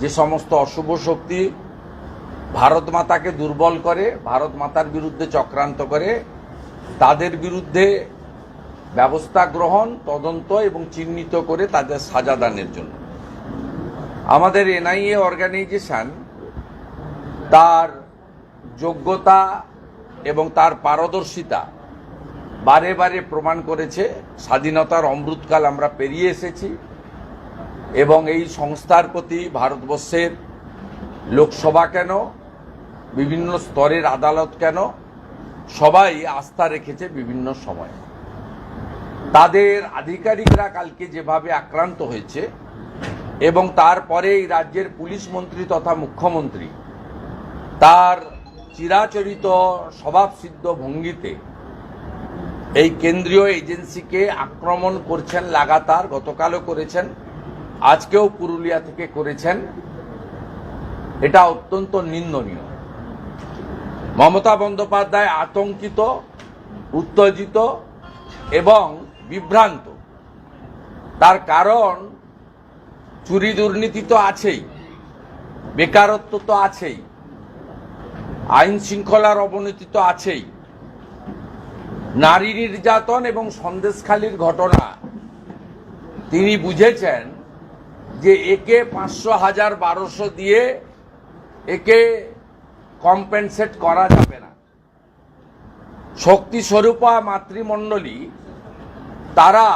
যে সমস্ত অশুভ শক্তি ভারত মাতাকে দুর্বল করে, ভারত মাতার বিরুদ্ধে চক্রান্ত করে, তাদের বিরুদ্ধে ব্যবস্থা গ্রহণ, তদন্ত এবং চিহ্নিত করে তাদের সাজা দানের জন্য। আমাদের এনআইএ অর্গানাইজেশন তার যোগ্যতা এবং তার পারদর্শিতা বারে বারে প্রমাণ করেছে। স্বাধীনতার অমৃতকাল আমরা পেরিয়ে এসেছি। এবং এই সংস্থার প্রতি ভারতবর্ষের লোকসভা কেন? বিভিন্ন স্তরের আদালত কেন? সবাই আস্থা রেখেছে বিভিন্ন সময়ে। তাদের আধিকারিকরা কালকে যেভাবে আক্রান্ত হয়েছে এবং তারপরে এই রাজ্যের পুলিশ মন্ত্রী তথা মুখ্যমন্ত্রী তার চিরাচরিত স্বভাবসিদ্ধ ভঙ্গিতে এই কেন্দ্রীয় এজেন্সিকে আক্রমণ করছেন, লাগাতার গতকালও করেছেন। আজকেও পুরুলিয়া থেকে করেছেন। এটা অত্যন্ত নিন্দনীয়। মমতা বন্দ্যোপাধ্যায় আতঙ্কিত, উত্তেজিত এবং বিভ্রান্ত। তার কারণ, চুরি দুর্নীতি তো আছেই, বেকারত্ব তো আছেই, আইন শৃঙ্খলার অবনতি তো আছেই। নারী নির্যাতন এবং সন্দেশখালির ঘটনা তিনি বুঝেছেন যে একে পাঁচশো হাজার বারোশো দিয়ে একে কম্পেনসেট করা যাবে না। শক্তি স্বরূপা মাতৃমণ্ডলী, তারা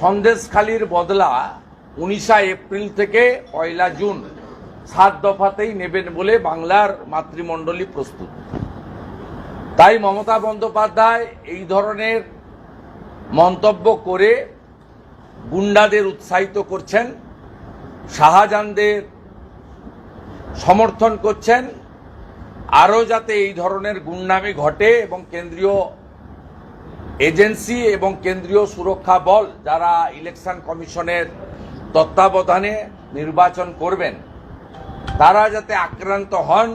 সন্দেশখালির বদলা উনিশা এপ্রিল থেকে পয়লা জুন সাত দফাতেই নেবেন বলে বাংলার মাতৃমণ্ডলী প্রস্তুত। তাই মমতা বন্দ্যোপাধ্যায় এই ধরনের মন্তব্য করে গুন্ডাদের উৎসাহিত করছেন, শাহজাহানদের সমর্থন করছেন, আরও যাতে এই ধরনের গুন্ডামি ঘটে এবং কেন্দ্রীয় এজেন্সি এবং কেন্দ্রীয় সুরক্ষা বল যারা ইলেকশন কমিশনের তত্ত্বাবধানে নির্বাচন করবেন, তারা যাতে আক্রান্ত হন।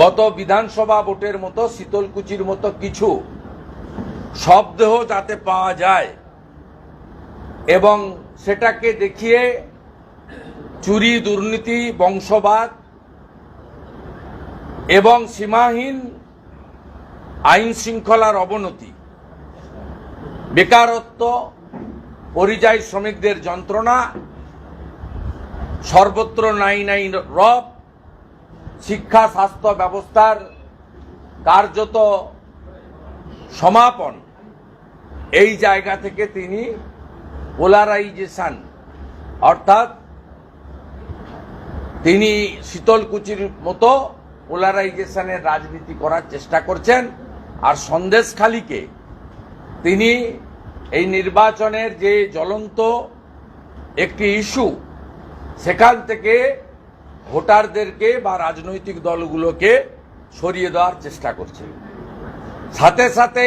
গত বিধানসভা ভোটের মতো, শীতলকুচির মতো কিছু শবদেহ যাতে পাওয়া যায়। এবং সেটাকে দেখিয়ে চুরি, দুর্নীতি, বংশবাদ এবং সীমাহীন আইন শৃঙ্খলার অবনতি, বেকারত্ব, পরিযায়ী শ্রমিকদের যন্ত্রণা, সর্বত্র নাই নাই রব, শিক্ষা, স্বাস্থ্য ব্যবস্থার কার্যত সমাপন, এই জায়গা থেকে তিনি পোলারাইজেশন অর্থাৎ তিনি শীতলকুচির মতো পোলারাইজেশনের রাজনীতি করার চেষ্টা করছেন, আর সন্দেশখালীকে তিনি এই নির্বাচনের যে জ্বলন্ত একটি ইস্যু, সেখান থেকে ভোটারদেরকে বা রাজনৈতিক দলগুলোকে সরিয়ে দেওয়ার চেষ্টা করছে। সাথে সাথে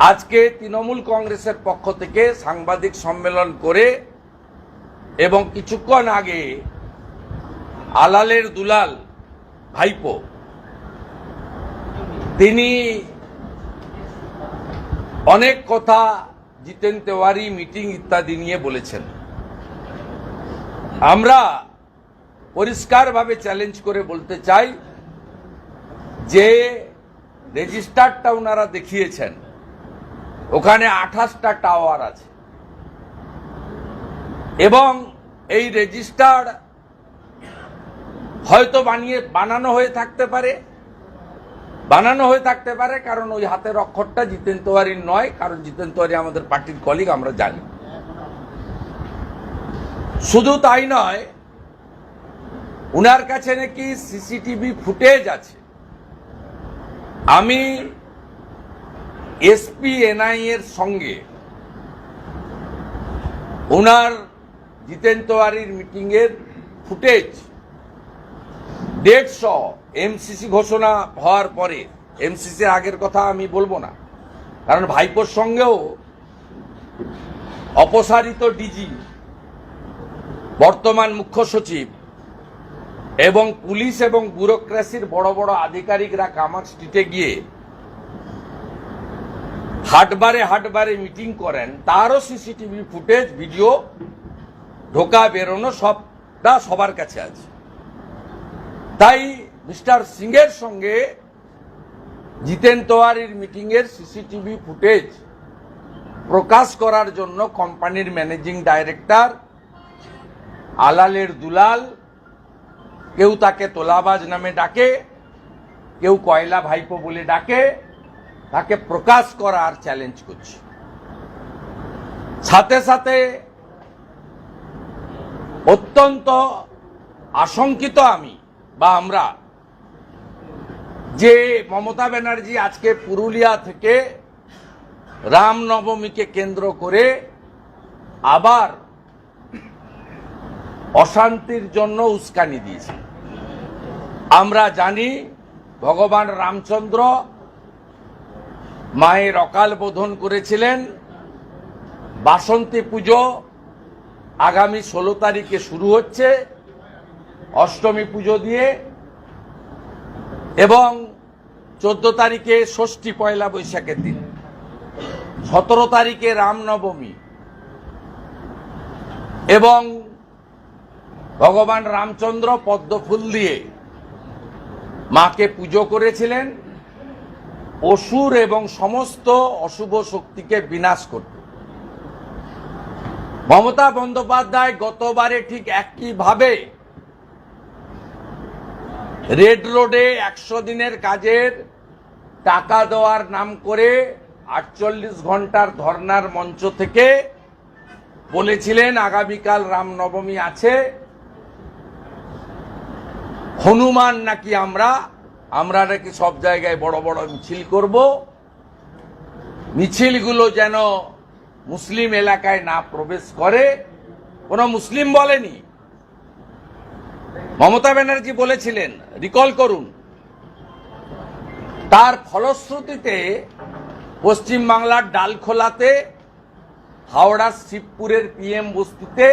আজকে তৃণমূল কংগ্রেসের পক্ষ থেকে সাংবাদিক সম্মেলন করে এবং কিছুক্ষণ আগে আলালের দুলাল ভাইপো, তিনি অনেক কথা জিতেন তেওয়ারি, মিটিং ইত্যাদি নিয়ে বলেছেন। আমরা পরিষ্কারভাবে চ্যালেঞ্জ করে বলতে চাই যে রেজিস্টারটা ওনারা দেখিয়েছেন ওখানে আঠাশটা টাওয়ার আছে। এবং এই রেজিস্টার হয়তো বানিয়ে, বানানো হয়ে থাকতে পারে। বানানো হয়ে থাকতে পারে, কারণ ওই হাতের অক্ষরটা জিতেন তেওয়ারির নয়, কারণ জিতেন তেওয়ারি আমাদের পার্টির কলিগ আমরা জানি। শুধু তাই নয়, উনার কাছে নাকি সিসিটিভি ফুটেজ আছে। আমি এসপি, এনআই এর সঙ্গে ওনার জিতেন তেওয়ারির মিটিং এর ফুটেজ দেড়শো এমসিসি ঘোষণা হওয়ার পরে এমসিসির আগের কথা আমি বলব না। কারণ ভাইপোর সঙ্গেও অপসারিত ডিজি বর্তমান মুখ্য সচিব এবং পুলিশ এবং ব্যুরোক্রেসির বড় বড় আধিকারিকরা কামার স্ট্রিটে গিয়ে হাটবারে হাটবারে মিটিং করেন, তারও সিসিটিভি ফুটেজ, ভিডিও ঢোকা, বেরোনো সবটা সবার কাছে আছে। তাই মিস্টার সিংয়ের সঙ্গে জিতেন তোয়ারির মিটিংয়ের সিসিটিভি ফুটেজ প্রকাশ করার জন্য কোম্পানির ম্যানেজিং ডাইরেক্টর আলালের দুলাল, কেউ তাকে তোলাবাজ নামে ডাকে, কেউ কয়লা ভাইপো বলে ডাকে তাকে প্রকাশ করার চ্যালেঞ্জ করছি। সাথে সাথে অত্যন্ত আশঙ্কিত আমি বা আমরা যে মমতা ব্যানার্জি আজকে পুরুলিয়া থেকে রামনবমীকে কেন্দ্র করে আবার অশান্তির জন্য উস্কানি দিয়েছে। আমরা জানি ভগবান রামচন্দ্র মায়ের অকাল বোধন করেছিলেন। বাসন্তী পুজো আগামী ষোলো তারিখে শুরু হচ্ছে, অষ্টমী পুজো দিয়ে। এবং চোদ্দ তারিখে ষষ্ঠী পয়লা বৈশাখের দিন। সতেরো তারিখে রামনবমী। এবং ভগবান রামচন্দ্র পদ্মফুল দিয়ে মাকে পুজো করেছিলেন। অসুর এবং সমস্ত অশুভ শক্তিকে বিনাশ করতে মমতা বন্দ্যোপাধ্যায় গতবারে ঠিক একইভাবে রেড রোডে একশো দিনের কাজের টাকা দেওয়ার নাম করে আটচল্লিশ ঘণ্টার ধর্নার মঞ্চ থেকে বলেছিলেন, আগামীকাল রামনবমী আছে। হনুমান নাকি আমরা আমরা নাকি সব জায়গায় বড় বড় মিছিল করব। মিছিলগুলো যেন মুসলিম এলাকায় না প্রবেশ করে। কোনো মুসলিম বলেনি। মমতা ব্যানার্জি বলেছিলেন, রিকল করুন। তার ফলশ্রুতিতে পশ্চিমবাংলার ডালখোলাতে, হাওড়ার শিবপুরের পিএম বস্তিতে,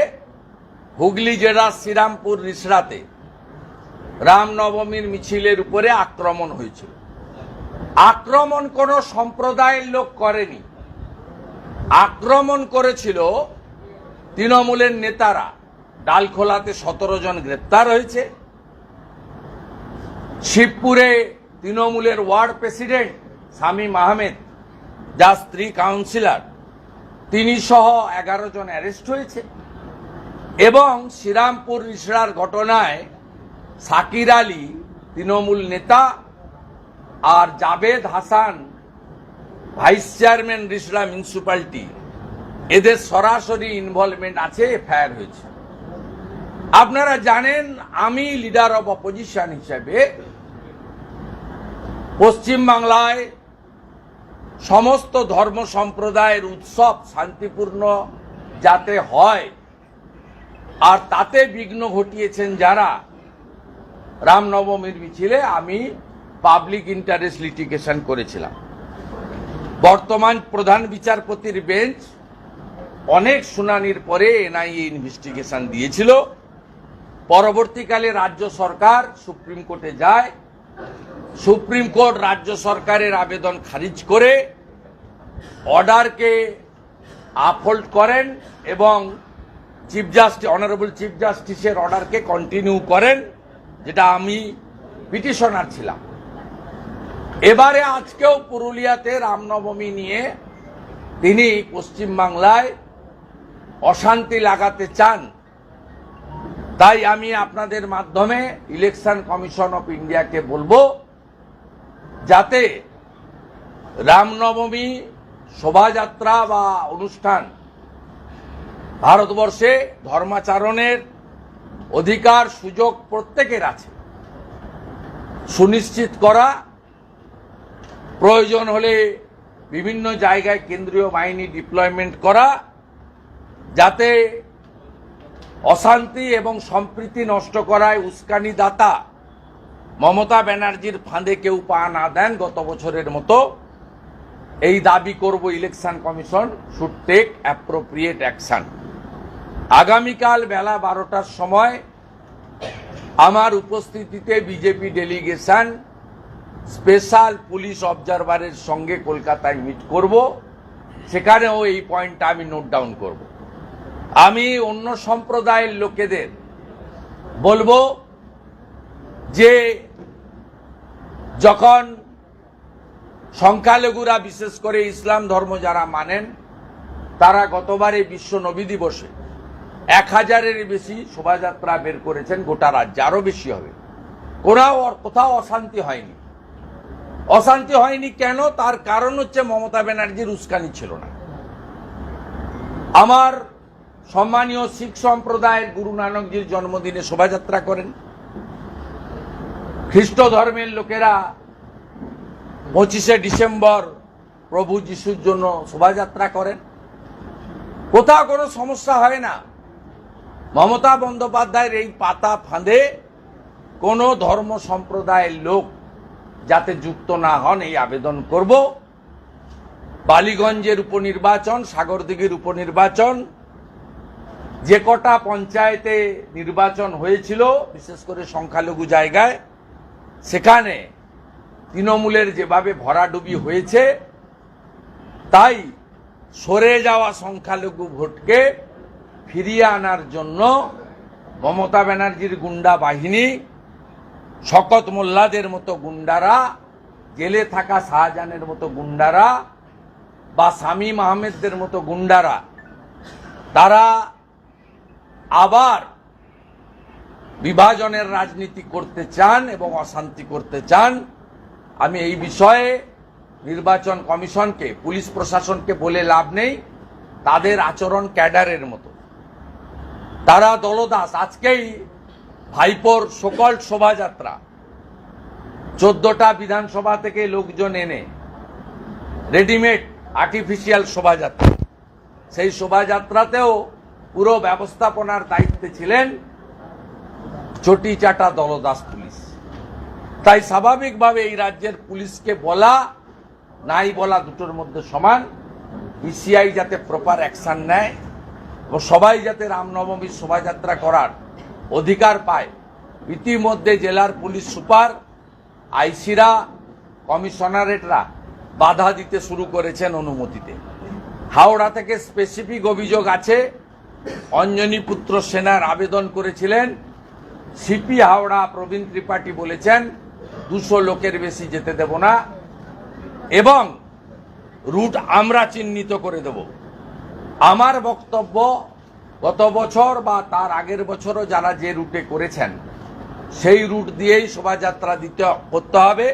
হুগলি জেলার শ্রীরামপুর রিসরাতে রামনবমীর মিছিলের উপরে আক্রমণ হয়েছিল। আক্রমণ কোনো সম্প্রদায়ের লোক করেনি। আক্রমণ করেছিল তৃণমূলের নেতারা। ডালখোলাতে সতেরো জন গ্রেপ্তার হয়েছে। শিবপুরে তৃণমূলের ওয়ার্ড প্রেসিডেন্ট শামীম আহমেদ, যার স্ত্রী কাউন্সিলর, তিনি সহ এগারো জন অ্যারেস্ট হয়েছে। এবং শ্রীরামপুর রিসড়ার ঘটনায় সাকির আলী, তৃণমূল নেতা, আর Javed Hasan, vice chairman Rishra municipality. এদের সরাসরি ইনভলভমেন্ট আছে, এফআইআর হয়েছে। আপনারা জানেন, আমি লিডার অব অপোজিশন হিসেবে পশ্চিমবাংলায় সমস্ত ধর্ম সম্প্রদায়ের উৎসব শান্তিপূর্ণ যাতে হয়, আর তাতে বিঘ্ন ঘটিয়েছেন যারা রামনবমীর মিছিলে আমি পাবলিক ইন্টারেস্ট লিটিগেশন করেছিলাম। বর্তমান প্রধান বিচারপতির বেঞ্চ অনেক শুনানির পরে এনআইএ ইনভেস্টিগেশন দিয়েছিল। পরবর্তীকালে রাজ্য সরকার সুপ্রিম কোর্টে যায়। সুপ্রিম কোর্ট রাজ্য সরকারের আবেদন খারিজ করে অর্ডারকে আপহোল্ড করেন এবং চিফ জাস্টিস অনারেবল চিফ জাস্টিসের অর্ডারকে কন্টিনিউ করেন। যেটা আমি পিটিশনার ছিলাম। এবারে আজকেও পুরুলিয়াতে রামনবমী নিয়ে তিনি পশ্চিমবাংলায় অশান্তি লাগাতে চান। তাই আমি আপনাদের মাধ্যমে ইলেকশন কমিশন অফ ইন্ডিয়াকে বলব, যাতে রামনবমী শোভাযাত্রা বা অনুষ্ঠান ভারতবর্ষে ধর্মাচরণের অধিকার সুযোগ প্রত্যেকের আছে। সুনিশ্চিত করা, প্রয়োজন হলে বিভিন্ন জায়গায় কেন্দ্রীয় বাহিনী ডিপ্লয়মেন্ট করা, যাতে অশান্তি এবং সম্প্রীতি নষ্ট করায় উস্কানি দাতা মমতা ব্যানার্জির ফাঁদে কেউ পা না দেন গত বছরের মতো। এই দাবি করব election commission should take appropriate action আগামীকাল বেলা বারোটার সময় আমার উপস্থিতিতে বিজেপি ডেলিগেশন স্পেশাল পুলিশ অবজারভারের সঙ্গে কলকাতায় মিট করব। সেখানেও এই পয়েন্টটা আমি নোট ডাউন করব। আমি অন্য সম্প্রদায়ের লোকেদের বলব যে যখন সংখ্যালঘুরা বিশেষ করে ইসলাম ধর্ম যারা মানেন, তারা গতবারে বিশ্ব নবী দিবসে এক হাজারের বেশি শোভাযাত্রা বের করেছেন গোটা রাজ্যে আরও বেশি হবে। কোথাও কোথাও অশান্তি হয়নি। অশান্তি হয়নি কেন? তার কারণ হচ্ছে মমতা ব্যানার্জির উস্কানি ছিল না। আমার সম্মানীয় শিখ সম্প্রদায়ের গুরু নানকজির জন্মদিনে শোভাযাত্রা করেন। খ্রিস্ট ধর্মের লোকেরা পঁচিশে ডিসেম্বর প্রভু যিশুর জন্য শোভাযাত্রা করেন। কোথাও কোনো সমস্যা হয় না। মমতা বন্দ্যোপাধ্যায়ের এই পাতা ফাঁদে কোনো ধর্ম সম্প্রদায়ের লোক যাতে যুক্ত না হন এই আবেদন করব। বালিগঞ্জের উপনির্বাচন, সাগরদিঘির উপনির্বাচন, যে কটা পঞ্চায়েতে নির্বাচন হয়েছিল, বিশেষ করে সংখ্যালঘু জায়গায়, সেখানে তৃণমূলের যেভাবে ভরাডুবি হয়েছে, তাই সরে যাওয়া সংখ্যালঘু ভোটকে ফিরিয়ে আনার জন্য মমতা ব্যানার্জির গুন্ডা বাহিনী, শকত মোল্লাদের মতো গুন্ডারা, জেলে থাকা শাহজাহানের মতো গুন্ডারা বা শামীম আহমেদদের মতো গুন্ডারা, তারা আবার বিভাজনের রাজনীতি করতে চান এবং অশান্তি করতে চান। আমি এই বিষয়ে নির্বাচন কমিশনকে, পুলিশ প্রশাসনকে বলে লাভ নেই। তাদের আচরণ ক্যাডারের মতো। তারা দলদাস, আজকেই ভাইপোর সকল শোভাযাত্রা। চোদ্দটা বিধানসভা থেকে লোকজন এনে রেডিমেড আর্টিফিশিয়াল শোভাযাত্রা। সেই শোভাযাত্রাতেও পুরো ব্যবস্থাপনার দায়িত্বে ছিলেন চটি চাটা দলদাস পুলিশ। তাই স্বাভাবিকভাবে এই রাজ্যের পুলিশকে বলা, নাই বলা দুটোর মধ্যে সমান। ইসিআই যাতে প্রপার অ্যাকশন নেয় ও সবাই যাতে রামনবমীর শোভাযাত্রা করার অধিকার পায়। ইতিমধ্যে জেলার পুলিশ সুপার, আইসিরা, কমিশনারেটরা বাধা দিতে শুরু করেছেন অনুমতিতে। হাওড়া থেকে স্পেসিফিক অভিযোগ আছে, অঞ্জনী পুত্র সেনার আবেদন করেছিলেন। সিপি হাওড়া প্রবীণ ত্রিপাঠী বলেছেন, দুশো লোকের বেশি যেতে দেব না এবং রুট আমরা চিহ্নিত করে দেব। আমার বক্তব্য গত বছর বা তার আগের বছরও যারা যে রুটে করেছেন, সেই রুট দিয়েই শোভাযাত্রা দিতে করতে হবে।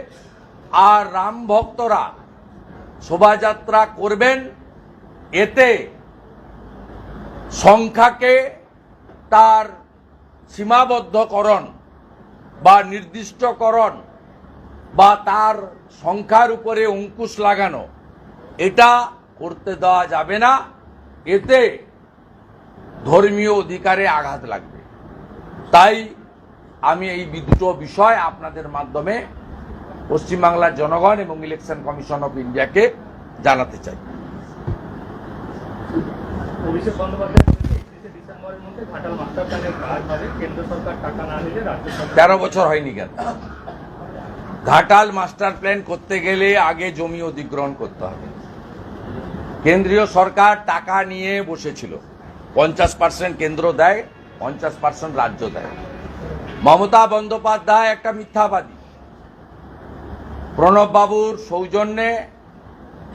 আর রাম ভক্তরা শোভাযাত্রা করবেন, এতে সংখ্যাকে তার সীমাবদ্ধকরণ বা নির্দিষ্টকরণ বা তার সংখ্যার উপরে অঙ্কুশ লাগানো, এটা করতে দেওয়া যাবে না। এতে ধর্মীয় অধিকারে আঘাত লাগবে। তাই আমি এই দুটো বিষয় আপনাদের মাধ্যমে পশ্চিমবাংলার জনগণ এবং ইলেকশন কমিশন অফ ইন্ডিয়াকে জানাতে চাই। অভিষেক তেরো বছর হয়নি কেন? ঘাটাল মাস্টার প্ল্যান করতে গেলে আগে জমি অধিগ্রহণ করতে হবে। কেন্দ্রীয় সরকার টাকা নিয়ে বসেছিল। পঞ্চাশ পার্সেন্ট কেন্দ্র দেয়, পঞ্চাশ পার্সেন্ট রাজ্য দেয়। মমতা বন্দ্যোপাধ্যায় একটা মিথ্যাবাদী। প্রণব বাবুর সৌজন্যে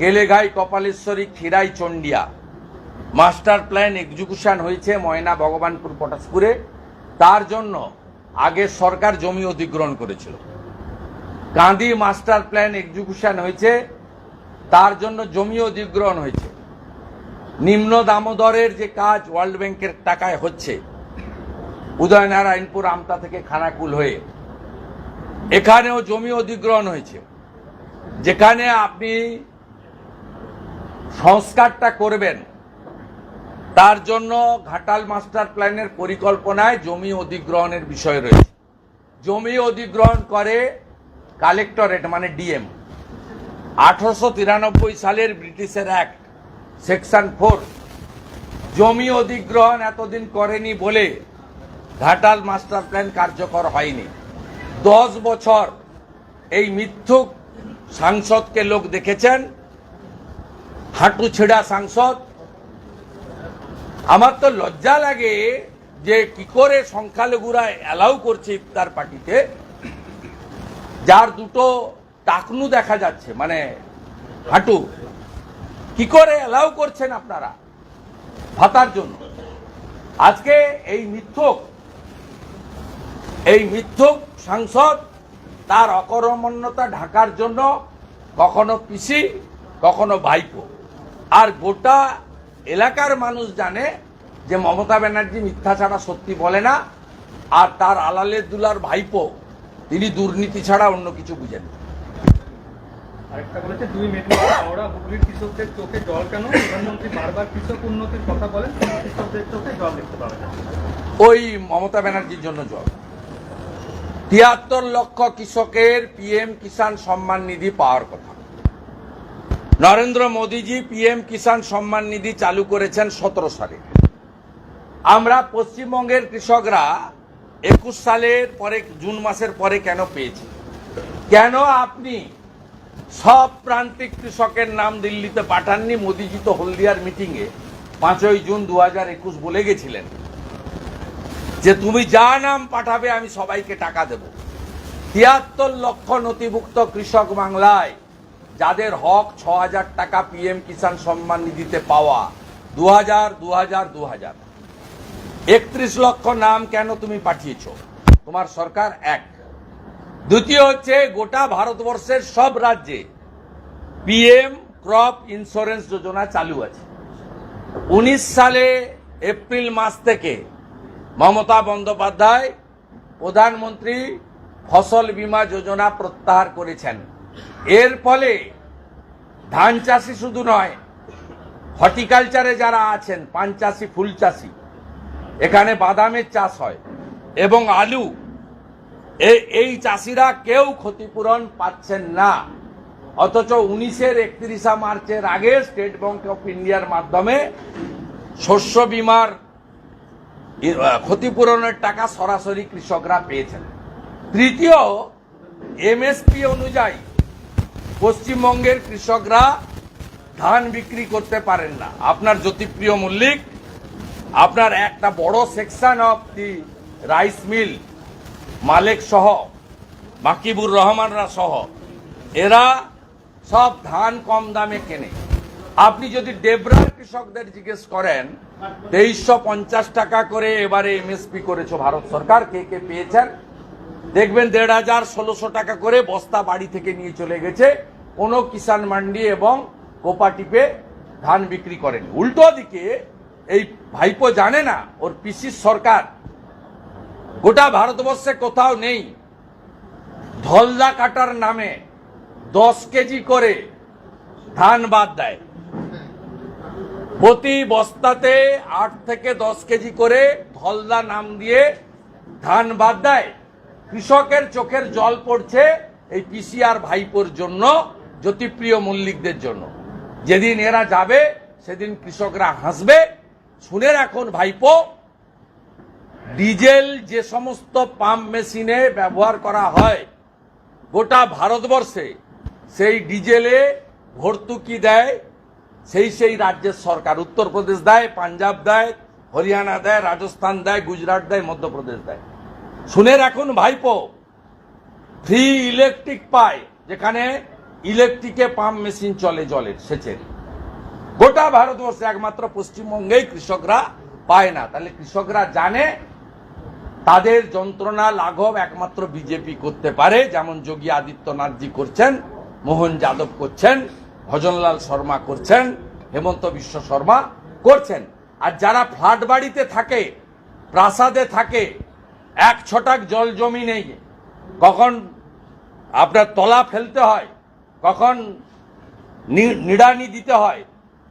Keleghai, Kapaleshwari, Kshirai Chandia master plan execution হয়েছে ময়না ভগবানপুর পটাশপুরে। তার জন্য আগের সরকার জমি অধিগ্রহণ করেছিল। কান্দি মাস্টার প্ল্যান এক্সিকিউশন হয়েছে তার জন্য জমি অধিগ্রহণ হয়েছে। নিম্ন দামোদরের যে কাজ ওয়ার্ল্ড ব্যাংকের টাকায় হচ্ছে, উদয়নারায়ণপুর আমতা থেকে খানাকুল হয়ে, এখানেও জমি অধিগ্রহণ হয়েছে। যেখানে আপনি সংস্কারটা করবেন, তার জন্য ঘাটাল মাস্টার প্ল্যানের পরিকল্পনায় জমি অধিগ্রহণের বিষয় রয়েছে। জমি অধিগ্রহণ করে কালেক্টরেট মানে ডিএম। আঠারোশো তিরানব্বই সালের ব্রিটিশের অ্যাক্ট সেকশন ফোর, জমি অধিগ্রহণ এতদিন করেনি বলে ঘাটাল মাস্টার প্ল্যান কার্যকর হয়নি। দশ বছর এই মিথ্যুক সাংসদকে লোক দেখেছেন হাঁটু ছেঁড়া সাংসদ। আমার তো লজ্জা লাগে যে কি করে সংখ্যালঘুরা অ্যালাউ করছে ইফতার পার্টিতে, যার দুটো টাকনু দেখা যাচ্ছে মানে হাঁটু। কি করে অ্যালাউ করছেন আপনারা? ভাতার জন্য। আজকে এই মিথ্যক এই মিথ্যক সাংসদ তার অকর্মণ্যতা ঢাকার জন্য কখনো পিসি, কখনো ভাইপো। আর গোটা এলাকার মানুষ জানে যে মমতা ব্যানার্জি মিথ্যা ছাড়া সত্যি বলে না, আর তার আলালের দুলার ভাইপো, তিনি দুর্নীতি ছাড়া অন্য কিছু বুঝেন না। আরেকটা বলেছে, দুই মেদিনীপুর হাওড়া হুগলির কৃষকদের চোখে জল কেন? প্রধানমন্ত্রী বারবার কৃষক উন্নতির কথা বলেন কৃষকদের চোখে জল দেখতে পাওয়া ওই মমতা ব্যানার্জির জন্য জল। তিয়াত্তর লক্ষ কৃষকের পিএম কিষাণ সম্মান নিধি পাওয়ার কথা। নরেন্দ্র মোদীজি পিএম কিষাণ সম্মান নিধি চালু করেছেন সতেরো সালে। আমরা পশ্চিমবঙ্গের কৃষকরা একুশ সালের পরে, জুন মাসের পরে কেন পেয়েছি? কেন আপনি সব প্রান্তিক কৃষকের নাম দিল্লিতে পাঠাননি, মোদীজি তো হলদিয়ার মিটিংয়ে। পাঁচই জুন দু হাজার একুশ বলে গেছিলেন যে, তুমি যা নাম পাঠাবে, আমি সবাইকে টাকা দেব। তিয়াত্তর লক্ষ নথিভুক্ত কৃষক বাংলায়, যাদের হক ছ হাজার টাকা পিএম কিষাণ সম্মান নিধিতে পাওয়া দু হাজার দু হাজার দু হাজার একত্রিশ লক্ষ নাম কেন তুমি পাঠিয়েছ? তোমার সরকার এক। দ্বিতীয় হচ্ছে গোটা ভারতবর্ষের সব রাজ্যে পিএম ক্রপ ইন্স্যুরেন্স যোজনা চালু আছে। উনিশ সালে এপ্রিল মাস থেকে মমতা বন্দ্যোপাধ্যায় প্রধানমন্ত্রী ফসল বীমা যোজনা প্রত্যাহার করেছেন। এর ফলে ধান চাষি শুধু নয়, হর্টিকালচারে যারা আছেন পান চাষি ফুল চাষি এখানে বাদামের চাষ হয় এবং আলু এই চাষিরা কেউ ক্ষতিপূরণ পাচ্ছেন না। অথচ উনিশের একত্রিশা মার্চের আগে স্টেট ব্যাংক অফ ইন্ডিয়ার মাধ্যমে শস্য বিমার ক্ষতিপূরণের টাকা সরাসরি কৃষকরা পেয়েছেন। তৃতীয় এমএসপি অনুযায়ী পশ্চিমবঙ্গের কৃষকরা ধান বিক্রি করতে পারেন না। আপনার জ্যোতিপ্রিয় মল্লিক, আপনার একটা বড় section of the rice mill মালিক সহ মাকিবুর রহমানরা সহ, এরা সব ধান কম দামে কেনে। আপনি যদি ডেবরার কৃষকদের জিজ্ঞেস করেন, তেইশশো পঞ্চাশ টাকা করে এবারে এমএসপি করেছ ভারত সরকার, কে কে পেয়েছেন? দেখবেন দেড় হাজার ষোলোশো টাকা করে বস্তা বাড়ি থেকে নিয়ে চলে গেছে, কোনো কিষাণ মান্ডি এবং কোপাটিপে ধান বিক্রি করেন। উল্টো দিকে, এই ভাইপো জানে না, ওর পিসির সরকার গোটা ভারতবর্ষে কোথাও নেই। ধলদা কাটার নামে দশ কেজি করে ধান বাদ দেয়। প্রতি বস্তাতে আট থেকে দশ কেজি করে ধলদা নাম দিয়ে ধান বাদ দেয়। কৃষকের চোখের জল পড়ছে এই পিসিআর ভাইপোর জন্য, জ্যোতিপ্রিয় মল্লিকদের জন্য। যেদিন এরা যাবে, সেদিন কৃষকরা হাসবে। শুনে রাখুন ভাইপো ডিজেল যে সমস্ত পাম্প মেশিনে ব্যবহার করা হয়, গোটা ভারতবর্ষে সেই ডিজেলে ভর্তুকি দেয়, সেই সেই রাজ্যের সরকার। উত্তরপ্রদেশ দেয়, পাঞ্জাব দেয়, হরিয়ানা দেয়, রাজস্থান দেয়, গুজরাট দেয়, মধ্যপ্রদেশ দেয়। শুনে রাখুন ভাইপো ফ্রি ইলেকট্রিক পায়, যেখানে ইলেকট্রিকে পাম্প মেশিন চলে জলের সেচের। গোটা ভারতবর্ষে একমাত্র পশ্চিমবঙ্গেই কৃষকরা পায় না। তাহলে কৃষকরা জানে তাদের যন্ত্রণা, লাঘব একমাত্র বিজেপি করতে পারে, যেমন যোগী আদিত্যনাথজি করছেন, মোহন যাদব করছেন, ভজনলাল শর্মা করছেন, হেমন্ত বিশ্ব শর্মা করছেন। আর যারা ফ্ল্যাট বাড়িতে থাকে, প্রাসাদে থাকে, এক ছটাক জল জমি নেই, কখন আপনার তলা ফেলতে হয়, কখন নিড়ানি দিতে হয়,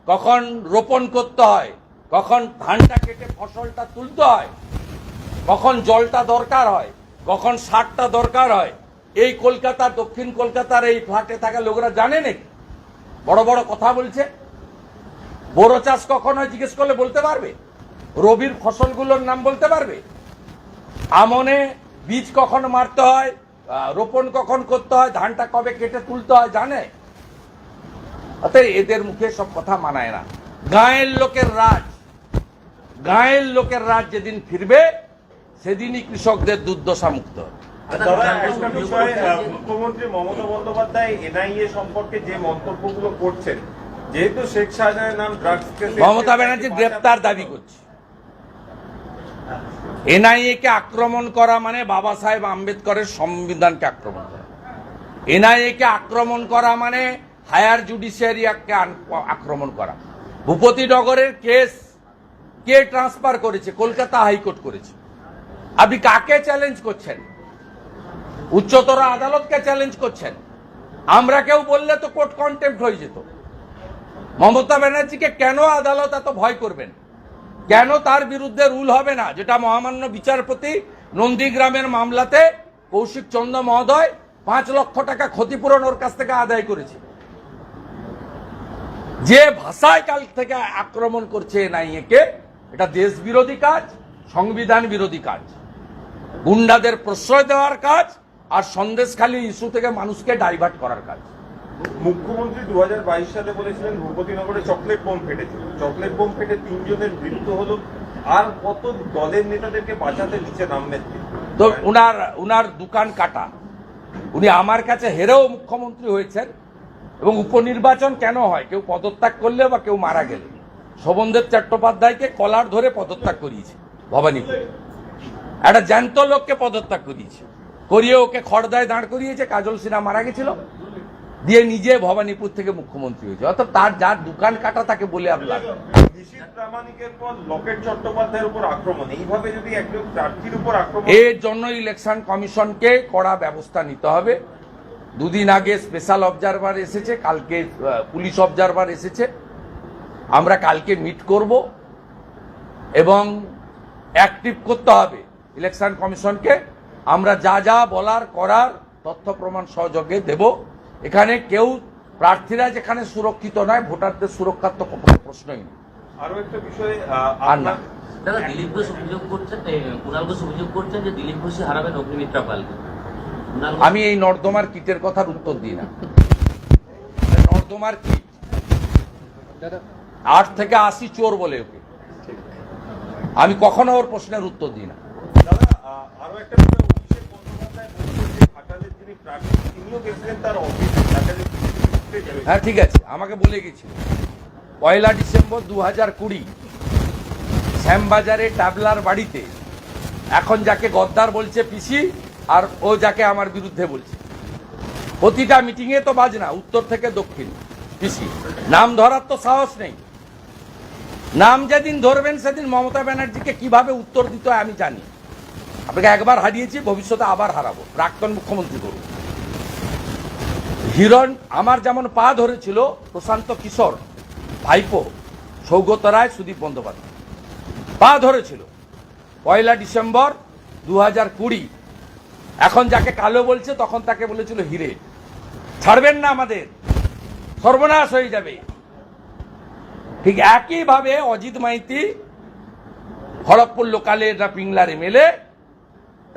কখন রোপণ করতে হয়, কখন ধানটা কেটে ফসলটা তুলতে হয় কখন জলটা দরকার হয়, কখন সারটা দরকার হয়, এই কলকাতা দক্ষিণ কলকাতার এই ফ্ল্যাটে থাকা লোকরা জানে নাকি? বড় বড় কথা বলছে। বড় চাষ কখন হয় জিজ্ঞেস করলে বলতে পারবে? রবির ফসলগুলোর নাম বলতে পারবে? আমনে বীজ কখন মারতে হয় রোপণ কখন করতে হয়, ধানটা কবে কেটে তুলতে হয়, জানে? অতএব এদের মুখে সব কথা মানায় না। গায়ের লোকের রাজ, গাঁয়ের লোকের রাজ যেদিন ফিরবে সেদিনই কৃষকদের দুর্দশা মুক্ত বিষয় আহ, মুখ্যমন্ত্রী মমতা বন্দ্যোপাধ্যায় এনআইএ সম্পর্কে যে মন্তব্যগুলো করছেন যেহেতু শেখ শাহজাহানের নাম ড্রাগস মমতা ব্যানার্জি গ্রেপ্তার দাবি করছে। এনআইএ কে আক্রমণ করা মানে বাবা সাহেব আম্বেদকরের সংবিধানকে আক্রমণ করা। এনআইএ কে আক্রমণ করা মানে হায়ার জুডিশিয়ারিকে আক্রমণ করা। ভূপতিনগরের কেস কে ট্রান্সফার করেছে? কলকাতা হাইকোর্ট করেছে। আপনি কাকে চ্যালেঞ্জ করছেন? উচ্চতর আদালতকে চ্যালেঞ্জ করছেন? আমরা কেউ বললে তো কোর্ট কন্টেম্প্ট হয়ে যেত। মমতা ব্যানার্জিকে কেন আদালত এত ভয় করবেন? কেন তার বিরুদ্ধে রুল হবে না? যেটা মহামান্য বিচারপতি নন্দীগ্রামের মামলাতে কৌশিক চন্দ্র মহোদয় পাঁচ লক্ষ টাকা ক্ষতিপূরণ ওর কাছ থেকে আদায় করেছে। যে ভাষায় কাল থেকে আক্রমণ করছে এনআইএ এটা দেশ বিরোধী কাজ, সংবিধান বিরোধী কাজ। গুন্ডাদের প্রশ্রয় দেওয়ার কাজ আর সন্দেশখালী ইস্যু থেকে মানুষকে ডাইভার্ট করার কাজ। মুখ্যমন্ত্রী দু হাজার বাইশ সালে বলেছিলেন ভূপতিনগরে চকলেট বোম ফেটেছিল চকলেট বোম ফেটে তিনজনের মৃত্যু হলো আর কত দলের নেতাদেরকে বাঁচাতে দিচ্ছে নামবেন তো উনার উনার দোকান কাটা। উনি আমার কাছে হেরেও মুখ্যমন্ত্রী হয়েছেন এবং উপনির্বাচন কেন হয়? কেউ পদত্যাগ করলে বা কেউ মারা গেলে। শোভনদেব চট্টোপাধ্যায়কে কলার ধরে পদত্যাগ করিয়েছে ভবানীপুর। একটা জ্যান্ত লোককে পদত্যাগ করিয়েছে। করিয়ে ওকে খড়দায় দাঁড় করিয়েছে কাজল সিনহা মারা গেছিল। দিয়ে নিজে ভবানীপুর থেকে মুখ্যমন্ত্রী হয়েছে। অর্থাৎ তার যার দোকান কাটা তাকে বলে আপনার এর জন্য ইলেকশন কমিশনকে কড়া ব্যবস্থা নিতে হবে। দুদিন আগে স্পেশাল অবজারভার এসেছে কালকে পুলিশ অবজারভার এসেছে। আমরা কালকে মিট করব এবং অ্যাক্টিভ করতে হবে। ইলেকশন কমিশনকে আমরা যা যা বলার করার তথ্য প্রমাণ সহযোগে দেব। এখানে কেউ প্রার্থীরা যেখানে সুরক্ষিত নয় ভোটারদের সুরক্ষার তো কোনো প্রশ্নই নেই। আরও একটা বিষয়ে আর না। আপনার দাদা দিলীপ ঘোষ অভিযোগ করছেন কুণাল ঘোষ অভিযোগ করছেন যে দিলীপ ঘোষই হারাবেন অগ্নিমিত্রা পালকে। আমি এই নর্দমার কিটের কথার উত্তর দিই না। নর্দমার কিট। আট থেকে আশি চোর বলে ওকে। আমি কখনো ওর প্রশ্নের উত্তর দিই না। আরও একটা অভিষেক বন্দ্যোপাধ্যায় বলছেন যে ঘাটালের তিনিও গেছিলেন তার অফিসে ঘাটালের হ্যাঁ ঠিক আছে, আমাকে বলে গেছিল পয়লা ডিসেম্বর দু হাজার কুড়ি, শ্যামবাজারে টাবলার বাড়িতে এখন যাকে গদ্দার বলছে পিসি, আর ও যাকে আমার বিরুদ্ধে বলছে। প্রতিটা মিটিংয়ে তো বাজ না উত্তর থেকে দক্ষিণ। পিসি, নাম ধরার তো সাহস নেই। নাম যেদিন ধরবেন, সেদিন মমতা ব্যানার্জিকে কীভাবে উত্তর দিতে হয় আমি জানি। আপনাকে একবার হারিয়েছি, ভবিষ্যতে আবার হারাবো। প্রাক্তন মুখ্যমন্ত্রী করুন হিরণ আমার যেমন পা ধরেছিল, প্রশান্ত কিশোর, ভাইপো, সৌগত রায়, সুদীপ বন্দ্যোপাধ্যায়। পা ধরেছিল। পয়লা ডিসেম্বর দু হাজার কুড়ি। এখন যাকে কালো বলছে, তখন তাকে বলেছিল হিরে। ছাড়বেন না আমাদের। সর্বনাশ হয়ে যাবে। ঠিক একইভাবে অজিত মাইতি খড়গপুর লোকালের না পিংলার এমএলএ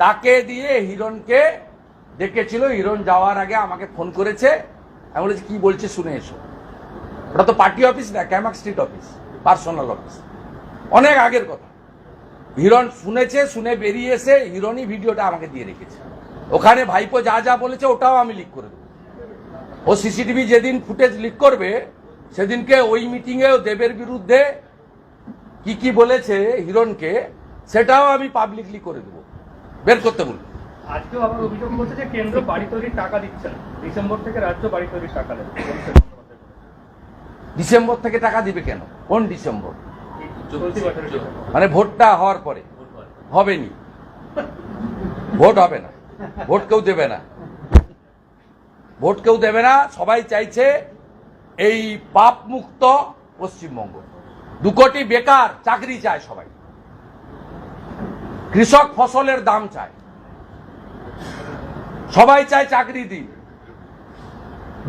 তাকে দিয়ে হিরণকে ডেকেছিল। হিরণ যাওয়ার আগে আমাকে ফোন করেছে। আমি বলেছি, কি বলছে শুনে এসো। ওটা তো পার্টি অফিস না, Camac street office, personal office. অনেক আগের কথা। হিরণ শুনেছে, শুনে বেরিয়ে এসে হিরণই ভিডিওটা আমাকে দিয়ে রেখেছে। ওখানে ভাইপো যা যা বলেছে ওটাও আমি লিক করে দেবো। ও সিসিটিভি যেদিন ফুটেজ লিক করবে, সেদিনকে ওই মিটিংয়ে দেবের বিরুদ্ধে কি কি বলেছে হিরণকে, সেটাও আমি পাবলিকলি করে দেবো। বের করতে বলুন। আজকেও আবার অভিযোগ করছে যে কেন্দ্র বাড়ি তৈরির টাকা দিচ্ছে না। ডিসেম্বর থেকে রাজ্য বাড়ি তৈরির টাকা দেবে। ডিসেম্বর থেকে টাকা দিবে কেন? কোন ডিসেম্বর। মানে ভোটটা হওয়ার পরে। হবেনি। ভোট হবে না। ভোট কেউ দেবে না। ভোট কেউ দেবে না। সবাই চাইছে এই পাপ মুক্ত পশ্চিমবঙ্গ। দু কোটি বেকার চাকরি চায় সবাই। কৃষক ফসলের দাম চায়। সবাই চায় চাকরি দিন।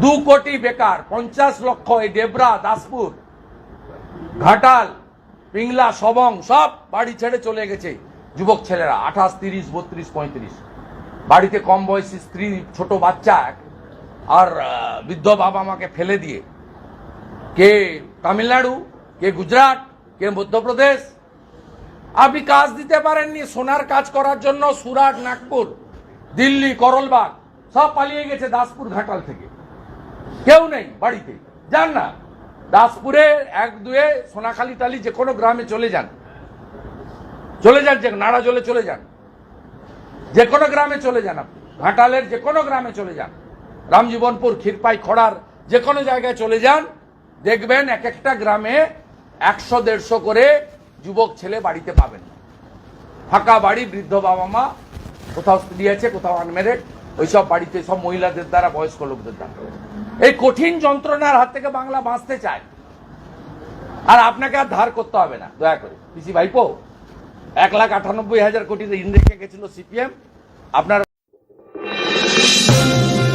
দু কোটি বেকার, পঞ্চাশ লক্ষ এই ডেবরা দাসপুর, ঘাটাল, পিংলা, সবং, সব বাড়ি ছেড়ে চলে গেছে যুবক ছেলেরা, আঠাশ, তিরিশ, বত্রিশ, পঁয়ত্রিশ। বাড়িতে কম বয়সী স্ত্রী, ছোট বাচ্চা, আর বৃদ্ধ বাবা মাকে ফেলে দিয়ে। কে তামিলনাড়ু, কে গুজরাট, কে মধ্যপ্রদেশ আপনি কাজ দিতে পারেননি, সোনার কাজ করার জন্য সুরাট, নাগপুর, দিল্লি, করলবাগ, সব পালিয়ে গেছে দাসপুর ঘাটাল থেকে। কেউ নেই বাড়িতে, যান না। দাসপুরে এক দুয়ে সোনাখালী টালি যে কোনো গ্রামে চলে যান। চলে যান, যে নাড়া জলে চলে যান। যে কোনো গ্রামে চলে যান আপনি। ঘাটালের যে কোনো গ্রামে চলে যান। রামজীবনপুর, ক্ষীরপাই, খড়ার যে কোনো জায়গায় চলে যান। দেখবেন এক একটা গ্রামে একশো, দেড়শো করে যুবক ছেলে বাড়িতে পাবেন ফাঁকা বাড়ি, বৃদ্ধ বাবা মা কোথাও স্ত্রী আছে, কোথাও আনমেরেড ওইসব বাড়িতে সব মহিলাদের দ্বারা, বয়স্ক লোকদের দ্বারা। এই কঠিন যন্ত্রণার হাত থেকে বাংলা বাঁচতে চায়। আর আপনাকে আর ধার করতে হবে না, দয়া করে। পিসি ভাইপো, এক লাখ আটানব্বই হাজার কোটি ঋণ রেখে গেছিল সিপিএম। আপনার